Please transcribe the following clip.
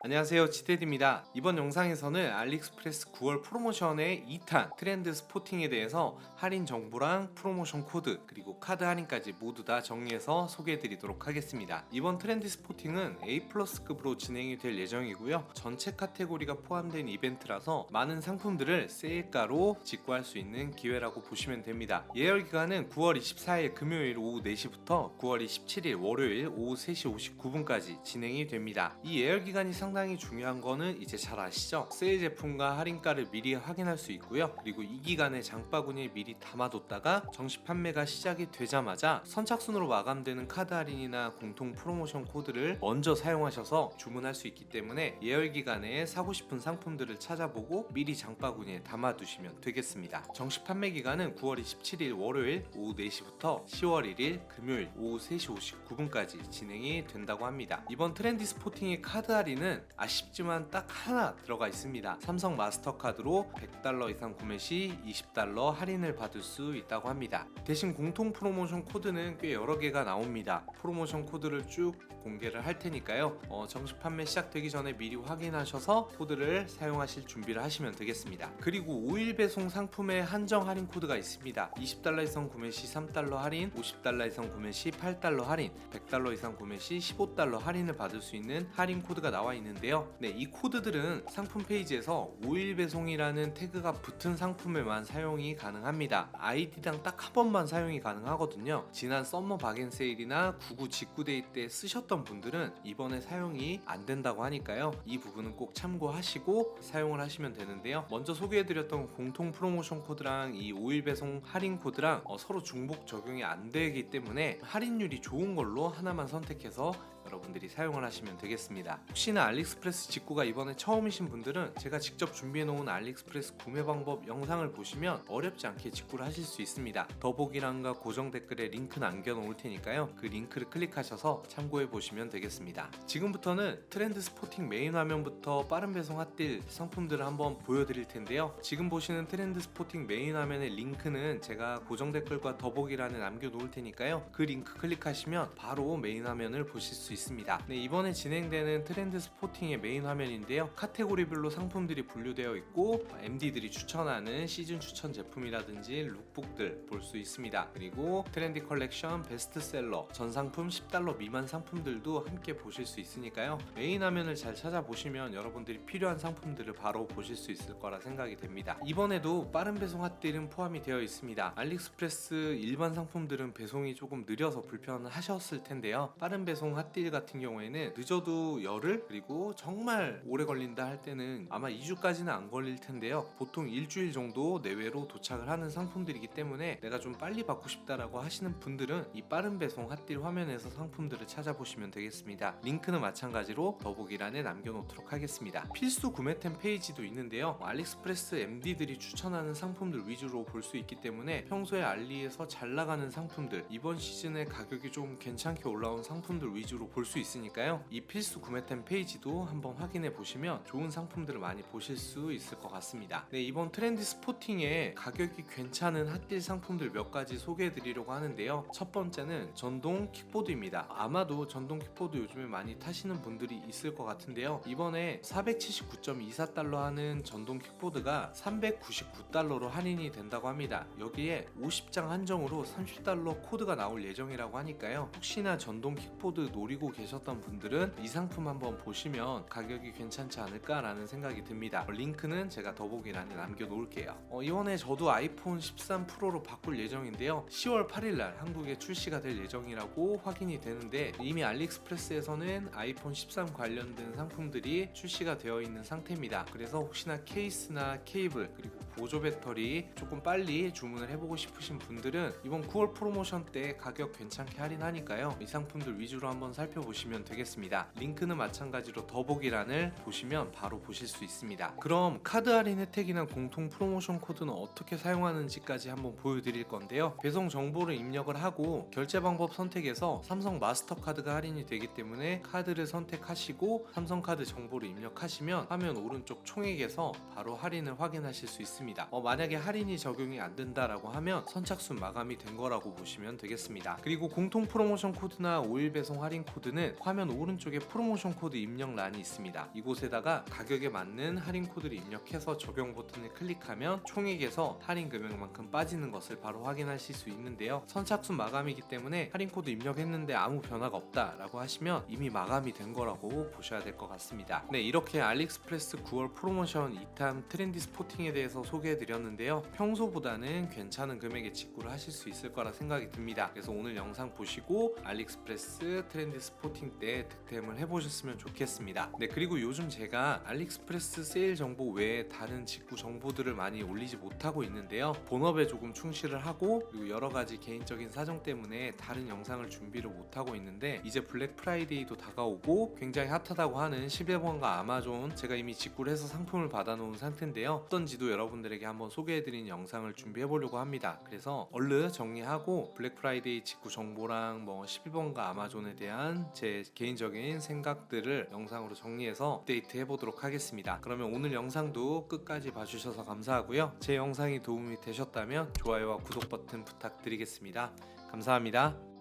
안녕하세요. 지테드입니다. 이번 영상에서는 알리익스프레스 9월 프로모션의 2탄 트렌드 스포팅에 대해서 할인 정보랑 프로모션 코드 그리고 카드 할인까지 모두 다 정리해서 소개해 드리도록 하겠습니다. 이번 트렌드 스포팅은 A 플러스급으로 진행이 될 예정이고요. 전체 카테고리가 포함된 이벤트라서 많은 상품들을 세일가로 직구할 수 있는 기회라고 보시면 됩니다. 예열 기간은 9월 24일 금요일 오후 4시부터 9월 27일 월요일 오후 3시 59분까지 진행이 됩니다. 이 예열 기간이 상 당히 중요한 거는 이제 잘 아시죠? 세일 제품과 할인가를 미리 확인할 수 있고요. 그리고 이 기간에 장바구니에 미리 담아뒀다가 정식 판매가 시작이 되자마자 선착순으로 마감되는 카드 할인이나 공통 프로모션 코드를 먼저 사용하셔서 주문할 수 있기 때문에 예열 기간에 사고 싶은 상품들을 찾아보고 미리 장바구니에 담아두시면 되겠습니다. 정식 판매 기간은 9월 27일 월요일 오후 4시부터 10월 1일 금요일 오후 3시 59분까지 진행이 된다고 합니다. 이번 트렌디 스포팅의 카드 할인은 아쉽지만 딱 하나 들어가 있습니다. 삼성 마스터카드로 100달러 이상 구매 시 20달러 할인을 받을 수 있다고 합니다. 대신 공통 프로모션 코드는 꽤 여러 개가 나옵니다. 프로모션 코드를 쭉 공개를 할 테니까요. 어, 정식 판매 시작되기 전에 미리 확인하셔서 코드를 사용하실 준비를 하시면 되겠습니다. 그리고 5일 배송 상품에 한정 할인 코드가 있습니다. 20달러 이상 구매 시 3달러 할인, 50달러 이상 구매 시 8달러 할인, 100달러 이상 구매 시 15달러 할인을 받을 수 있는 할인 코드가 나와 있는 데요. 네, 이 코드들은 상품 페이지에서 5일 배송이라는 태그가 붙은 상품에만 사용이 가능합니다. 아이디당 딱 한 번만 사용이 가능하거든요. 지난 썸머 바겐 세일이나 99 직구데이 때 쓰셨던 분들은 이번에 사용이 안 된다고 하니까요. 이 부분은 꼭 참고하시고 사용을 하시면 되는데요. 먼저 소개해드렸던 공통 프로모션 코드랑 이 5일 배송 할인 코드랑 어, 서로 중복 적용이 안 되기 때문에 할인율이 좋은 걸로 하나만 선택해서 여러분들이 사용을 하시면 되겠습니다. 혹시나 알 리익스프레스 직구가 이번에 처음이신 분들은 제가 직접 준비해 놓은 알리익스프레스 구매 방법 영상을 보시면 어렵지 않게 직구를 하실 수 있습니다. 더보기란과 고정 댓글에 링크 남겨 놓을 테니까요. 그 링크를 클릭하셔서 참고해 보시면 되겠습니다. 지금부터는 트렌드 스포팅 메인 화면부터 빠른 배송 핫딜 상품들을 한번 보여드릴 텐데요. 지금 보시는 트렌드 스포팅 메인 화면의 링크는 제가 고정 댓글과 더보기란에 남겨 놓을 테니까요. 그 링크 클릭하시면 바로 메인 화면을 보실 수 있습니다. 네, 이번에 진행되는 트렌드 스포팅의 메인 화면인데요. 카테고리별로 상품들이 분류되어 있고 MD들이 추천하는 시즌 추천 제품이라든지 룩북들 볼 수 있습니다. 그리고 트렌디 컬렉션, 베스트셀러, 전 상품 10달러 미만 상품들도 함께 보실 수 있으니까요. 메인 화면을 잘 찾아보시면 여러분들이 필요한 상품들을 바로 보실 수 있을 거라 생각이 됩니다. 이번에도 빠른 배송 핫딜은 포함이 되어 있습니다. 알리익스프레스 일반 상품들은 배송이 조금 느려서 불편하셨을 텐데요. 빠른 배송 핫딜 같은 경우에는 늦어도 열흘 그리고 정말 오래 걸린다 할 때는 아마 2주까지는 안 걸릴 텐데요. 보통 일주일 정도 내외로 도착을 하는 상품들이기 때문에 내가 좀 빨리 받고 싶다라고 하시는 분들은 이 빠른 배송 핫딜 화면에서 상품들을 찾아보시면 되겠습니다. 링크는 마찬가지로 더보기란에 남겨놓도록 하겠습니다. 필수 구매템 페이지도 있는데요. 알리익스프레스 MD들이 추천하는 상품들 위주로 볼 수 있기 때문에 평소에 알리에서 잘 나가는 상품들 이번 시즌에 가격이 좀 괜찮게 올라온 상품들 위주로 볼 수 있으니까요. 이 필수 구매템 페이지도 한번 확인해 보시면 좋은 상품들을 많이 보실 수 있을 것 같습니다. 네, 이번 트렌드 스포팅에 가격이 괜찮은 핫딜 상품들 몇 가지 소개해 드리려고 하는데요. 첫 번째는 전동 킥보드입니다. 아마도 전동 킥보드 요즘에 많이 타시는 분들이 있을 것 같은데요. 이번에 479.24달러 하는 전동 킥보드가 399달러로 할인이 된다고 합니다. 여기에 50장 한정으로 30달러 코드가 나올 예정이라고 하니까요. 혹시나 전동 킥보드 노리고 계셨던 분들은 이 상품 한번 보시면 가격이 괜찮지 않을까라는 생각이 듭니다. 링크는 제가 더보기란에 남겨 놓을게요. 어, 이번에 저도 아이폰 13 프로로 바꿀 예정인데요. 10월 8일날 한국에 출시가 될 예정이라고 확인이 되는데 이미 알리익스프레스에서는 아이폰 13 관련된 상품들이 출시가 되어 있는 상태입니다. 그래서 혹시나 케이스나 케이블 그리고 보조 배터리 조금 빨리 주문을 해보고 싶으신 분들은 이번 9월 프로모션 때 가격 괜찮게 할인하니까요. 이 상품들 위주로 한번 살펴보시면 되겠습니다. 링크는 마찬가지로 더보기란을 보시면 바로 보실 수 있습니다. 그럼 카드 할인 혜택이나 공통 프로모션 코드는 어떻게 사용하는지까지 한번 보여드릴 건데요. 배송 정보를 입력을 하고 결제 방법 선택에서 삼성 마스터카드가 할인이 되기 때문에 카드를 선택하시고 삼성카드 정보를 입력하시면 화면 오른쪽 총액에서 바로 할인을 확인하실 수 있습니다. 있습니다. 어, 만약에 할인이 적용이 안 된다라고 하면 선착순 마감이 된 거라고 보시면 되겠습니다. 그리고 공통 프로모션 코드나 5일 배송 할인 코드는 화면 오른쪽에 프로모션 코드 입력란이 있습니다. 이곳에다가 가격에 맞는 할인 코드를 입력해서 적용 버튼을 클릭하면 총액에서 할인 금액만큼 빠지는 것을 바로 확인하실 수 있는데요. 선착순 마감이기 때문에 할인 코드 입력했는데 아무 변화가 없다라고 하시면 이미 마감이 된 거라고 보셔야 될 것 같습니다. 네, 이렇게 알리익스프레스 9월 프로모션 2탄 트렌디 스포팅에 대해서 소 개해 드렸는데요. 평소보다는 괜찮은 금액에 직구를 하실 수 있을 거라 생각이 듭니다. 그래서 오늘 영상 보시고 알리익스프레스 트렌디 스포팅 때 득템을 해보셨으면 좋겠습니다. 네, 그리고 요즘 제가 알리익스프레스 세일 정보 외에 다른 직구 정보들을 많이 올리지 못하고 있는데요. 본업에 조금 충실을 하고 그리고 여러 가지 개인적인 사정 때문에 다른 영상을 준비를 못하고 있는데 이제 블랙 프라이데이도 다가오고 굉장히 핫하다고 하는 11번가 아마존 제가 이미 직구를 해서 상품을 받아놓은 상태인데요. 어떤지도 여러분들에게 한번 소개해드린 영상을 준비해보려고 합니다. 그래서 얼른 정리하고 블랙 프라이데이 직구 정보랑 뭐 11번가 아마존에 대한 제 개인적인 생각들을 영상으로 정리해서 업데이트 해보도록 하겠습니다. 그러면 오늘 영상도 끝까지 봐주셔서 감사하고요. 제 영상이 도움이 되셨다면 좋아요와 구독 버튼 부탁드리겠습니다. 감사합니다.